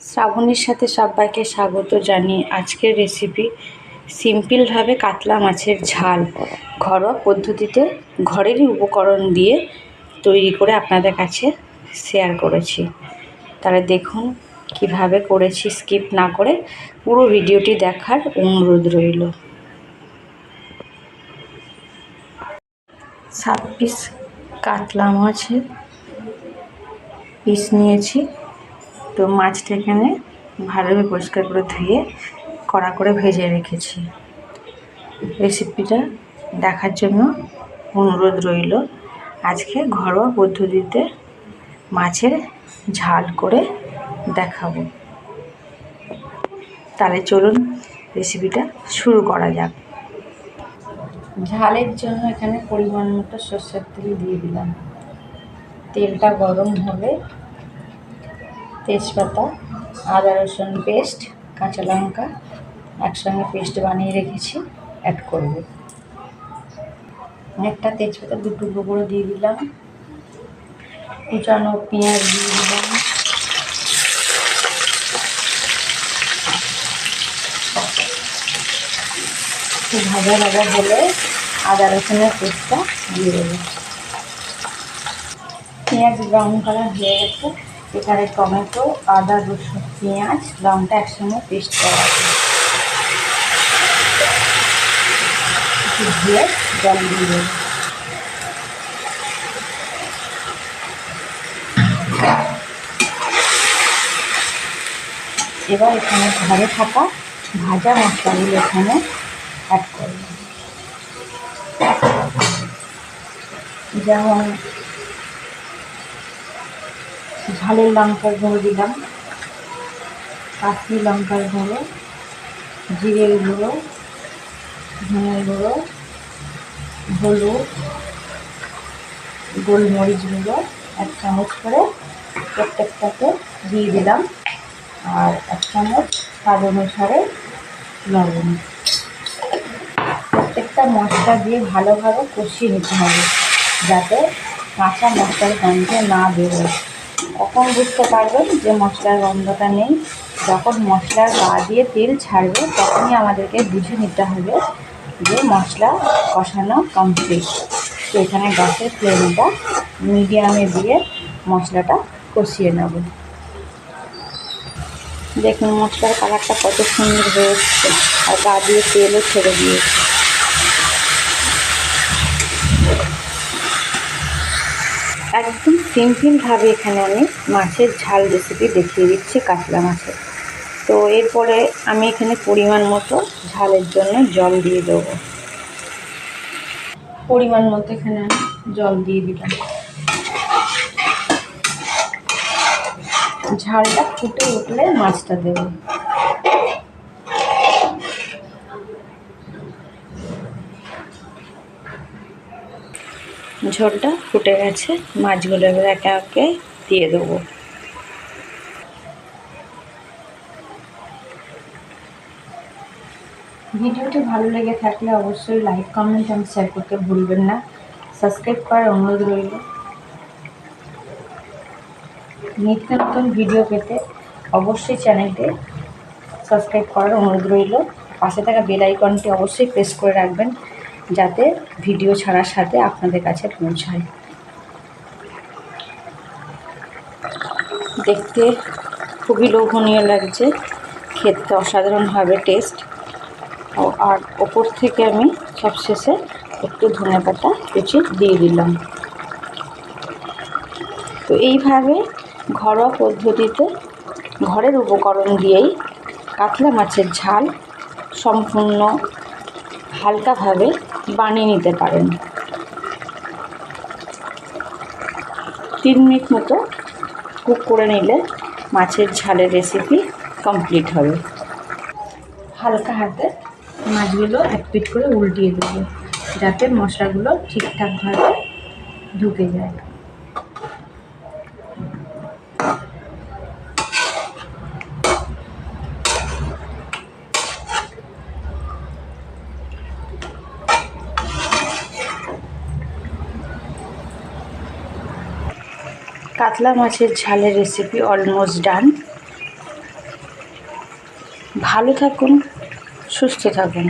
শ্রাবণীর সাথে সবাইকে স্বাগত জানিয়ে আজকের রেসিপি সিম্পলভাবে কাতলা মাছের ঝাল। ঘরোয়া পদ্ধতিতে ঘরেরই উপকরণ দিয়ে তৈরি করে আপনাদের কাছে শেয়ার করেছি। তাহলে দেখুন কীভাবে করেছি স্কিপ না করে পুরো ভিডিওটি দেখার অনুরোধ রইল। সাত পিস কাতলা মাছের পিস নিয়েছি। তো মাছটা এখানে ভালোভাবে পরিষ্কার করে ধুয়ে কড়া করে ভেজে রেখেছি। রেসিপিটা দেখার জন্য অনুরোধ রইল। আজকে ঘরোয়া পদ্ধতিতে মাছের ঝাল করে দেখাবো। তাহলে চলুন রেসিপিটা শুরু করা যাক। ঝালের জন্য এখানে পরিমাণ মতো সর্ষের তেল দিয়ে দিলাম। তেলটা গরম হবে তেজপাতা, আদা, রসুন পেস্ট, কাঁচা লঙ্কা একসঙ্গে পেস্ট বানিয়ে রেখেছি অ্যাড করব। একটা তেজপাতা, দু টুকরো করে দিয়ে দিলাম। কুচানো পেঁয়াজ দিয়ে দিলাম। ভাজা ভাজা হলে আদা, রসুনের পেস্টটা দিয়ে দেবো। পেঁয়াজ ব্রাউন কালার হয়ে গেছে। এখানে টমেটো আদা, রসুন, পেঁয়াজ, লঙ্কা একসঙ্গে পেস্ট করা জল দিয়ে এবার এখানে ঘরে থাকা ভাজা মশলাগুলো এখানে অ্যাড করব। যেমন ঝালের লঙ্কার গুঁড়ো দিলাম। কাশ্মীর লঙ্কার গুঁড়ো, জিরের গুঁড়ো ধনের গুঁড়ো, হলুদ, গোলমরিচ গুঁড়ো এক চামচ করে প্রত্যেকটাকে দিয়ে দিলাম। আর এক চামচ স্বাদ অনুসারে লবণ। প্রত্যেকটা মশলা দিয়ে ভালোভাবে কষিয়ে নিতে হবে, যাতে কাঁচা মশলার গন্ধ না বেরোয়। কখন বুঝতে পারবেন যে মশলার গন্ধটা নেই। যখন মশলার গা দিয়ে তেল ছাড়বে, তখনই আমাদেরকে বুঝে নিতে হবে যে মশলা কষানো কমপ্লিট তো এখানে গ্যাসের ফ্লেমটা মিডিয়ামে দিয়ে মশলাটা কষিয়ে নেব। দেখুন মশলার কালারটা কত সুন্দর হয়ে এসছে আর গা দিয়ে তেলও ছেড়ে দিয়েছে। একদম সিম্পলভাবে এখানে আমি মাছের ঝাল রেসিপি দেখিয়ে দিচ্ছি কাতলা মাছের। তো এরপরে আমি এখানে পরিমাণ মতো ঝালের জন্য জল দিয়ে দেবো। পরিমাণ মতো এখানে আমি জল দিয়ে দিলাম। ঝালটা ফুটে উঠলে মাছটা দেবো। ঝোলটা ফুটে গেছে, মাছগুলো এবার একে একে দিয়ে দেবো। ভিডিওটি ভালো লেগে থাকলে অবশ্যই লাইক, কমেন্ট এবং শেয়ার করতে ভুলবেন না। সাবস্ক্রাইব করার অনুরোধ রইল। নিত্য নতুন ভিডিও পেতে অবশ্যই চ্যানেলটি সাবস্ক্রাইব করার অনুরোধ রইল। পাশে থাকা বেল আইকনটি অবশ্যই প্রেস করে রাখবেন। যাতে ভিডিও ছাড়ার সাথে আপনাদের কাছে পৌঁছায়। দেখতে খুবই লোভনীয় লাগছে। খেতে অসাধারণভাবে টেস্ট ও, আর ওপর থেকে আমি সবশেষে একটু ধনে পাতা কুচি দিয়ে দিলাম। তো এইভাবে ঘরোয়া পদ্ধতিতে ঘরের উপকরণ দিয়েই কাতলা মাছের ঝাল সম্পূর্ণ হালকাভাবে বানিয়ে নিতে পারেন। তিন মিনিট মতো কুক করে নিলে মাছের ঝালের রেসিপি কমপ্লিট হবে। হালকা হাতে মাছগুলো এক পিট করে উল্টিয়ে দেবে, যাতে মশলাগুলো ঠিকঠাকভাবে ঢুকে যায়। কাতলা মাছের ঝালের রেসিপি অলমোস্ট ডান ভালো থাকুন সুস্থ থাকুন।